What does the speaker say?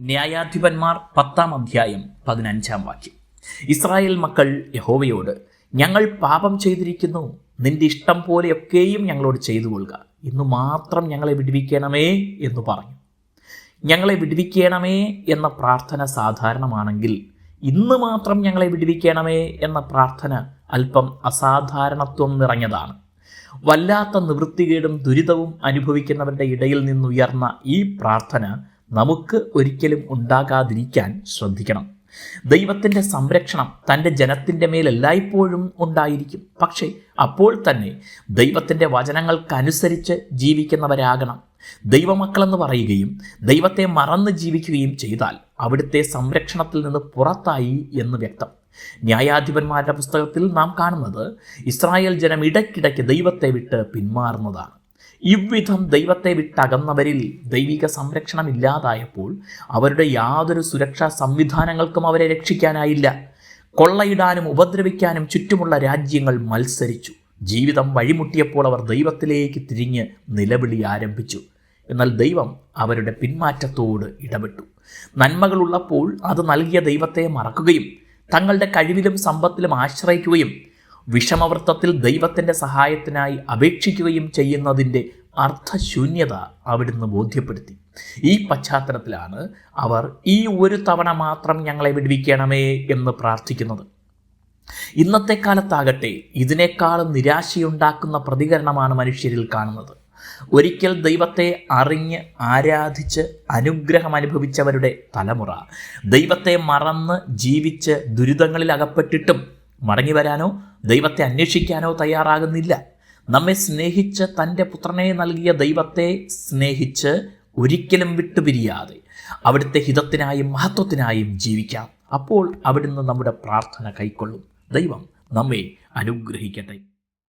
ന്യായാധിപന്മാർ പത്താം അധ്യായം പതിനഞ്ചാം വാക്യം. ഇസ്രായേൽ മക്കൾ യഹോവയോട് ഞങ്ങൾ പാപം ചെയ്തിരിക്കുന്നു. നിന്റെ ഇഷ്ടം പോലെയൊക്കെയും ഞങ്ങളോട് ചെയ്തു കൊള്ളുക ഇന്ന് മാത്രം ഞങ്ങളെ വിടുവിക്കണമേ എന്ന് പറഞ്ഞു. ഞങ്ങളെ വിടുവിക്കണമേ എന്ന പ്രാർത്ഥന സാധാരണമാണെങ്കിൽ ഇന്ന് മാത്രം ഞങ്ങളെ വിടുവിക്കണമേ എന്ന പ്രാർത്ഥന അല്പം അസാധാരണത്വം നിറഞ്ഞതാണ്. വല്ലാത്ത നിവൃത്തികേടും ദുരിതവും അനുഭവിക്കുന്നവരുടെ ഇടയിൽ നിന്നുയർന്ന ഈ പ്രാർത്ഥന നമുക്ക് ഒരിക്കലും ഉണ്ടാകാതിരിക്കാൻ ശ്രദ്ധിക്കണം. ദൈവത്തിന്റെ സംരക്ഷണം തന്റെ ജനത്തിന്റെ മേൽ എല്ലായ്പ്പോഴും ഉണ്ടായിരിക്കും. പക്ഷേ അപ്പോൾ തന്നെ ദൈവത്തിന്റെ വചനങ്ങൾക്കനുസരിച്ച് ജീവിക്കുന്നവരാകണം. ദൈവമക്കളെന്ന് പറയുകയും ദൈവത്തെ മറന്ന് ജീവിക്കുകയും ചെയ്താൽ അവിടുത്തെ സംരക്ഷണത്തിൽ നിന്ന് പുറത്തായി എന്ന് വ്യക്തം. ന്യായാധിപന്മാരുടെ പുസ്തകത്തിൽ നാം കാണുന്നത് ഇസ്രായേൽ ജനം ഇടയ്ക്കിടയ്ക്ക് ദൈവത്തെ വിട്ട് പിന്മാറുന്നതാണ്. ഇவ்விധം ദൈവത്തെ വിട്ടകന്നവരിൽ ദൈവിക സംരക്ഷണം ഇല്ലാതായപ്പോൾ അവരുടെ യാതൊരു സുരക്ഷാ സംവിധാനങ്ങൾക്കും അവരെ രക്ഷിക്കാനായില്ല. കൊള്ളയിടാനും ഉപദ്രവിക്കാനും ചുറ്റുമുള്ള രാജ്യങ്ങൾ മത്സരിച്ചു. ജീവിതം വഴിമുട്ടിയപ്പോൾ അവർ ദൈവത്തിലേക്ക് തിരിഞ്ഞ് നിലവിളി ആരംഭിച്ചു. എന്നാൽ ദൈവം അവരുടെ പിന്മാറ്റത്തോട് ഇടപെട്ടു. നന്മകളുള്ളപ്പോൾ അത് നൽകിയ ദൈവത്തെ മറക്കുകയും തങ്ങളുടെ കഴിവിലും സമ്പത്തിലും ആശ്രയിക്കുകയും വിഷമവൃത്തത്തിൽ ദൈവത്തിന്റെ സഹായത്തിനായി അപേക്ഷിക്കുകയും ചെയ്യുന്നതിന്റെ അർത്ഥശൂന്യത അവിടുന്ന് ബോധ്യപ്പെടുത്തി. ഈ പശ്ചാത്തലത്തിലാണ് അവർ ഈ ഒരു തവണ മാത്രം ഞങ്ങളെ വിടുവിക്കണമേ എന്ന് പ്രാർത്ഥിക്കുന്നത്. ഇന്നത്തെ കാലത്താകട്ടെ ഇതിനേക്കാളും നിരാശയുണ്ടാക്കുന്ന പ്രതികരണമാണ് മനുഷ്യരിൽ കാണുന്നത്. ഒരിക്കൽ ദൈവത്തെ അറിഞ്ഞ് ആരാധിച്ച് അനുഗ്രഹം അനുഭവിച്ചവരുടെ തലമുറ ദൈവത്തെ മറന്ന് ജീവിച്ച് ദുരിതങ്ങളിൽ അകപ്പെട്ടിട്ടും മടങ്ങി വരാനോ ദൈവത്തെ അന്വേഷിക്കാനോ തയ്യാറാകുന്നില്ല. നമ്മെ സ്നേഹിച്ച് തന്റെ പുത്രനെ നൽകിയ ദൈവത്തെ സ്നേഹിച്ച് ഒരിക്കലും വിട്ടുപിരിയാതെ അവിടുത്തെ ഹിതത്തിനായും മഹത്വത്തിനായും ജീവിക്കാം. അപ്പോൾ അവിടുന്ന് നമ്മുടെ പ്രാർത്ഥന കൈക്കൊള്ളും. ദൈവം നമ്മെ അനുഗ്രഹിക്കട്ടെ.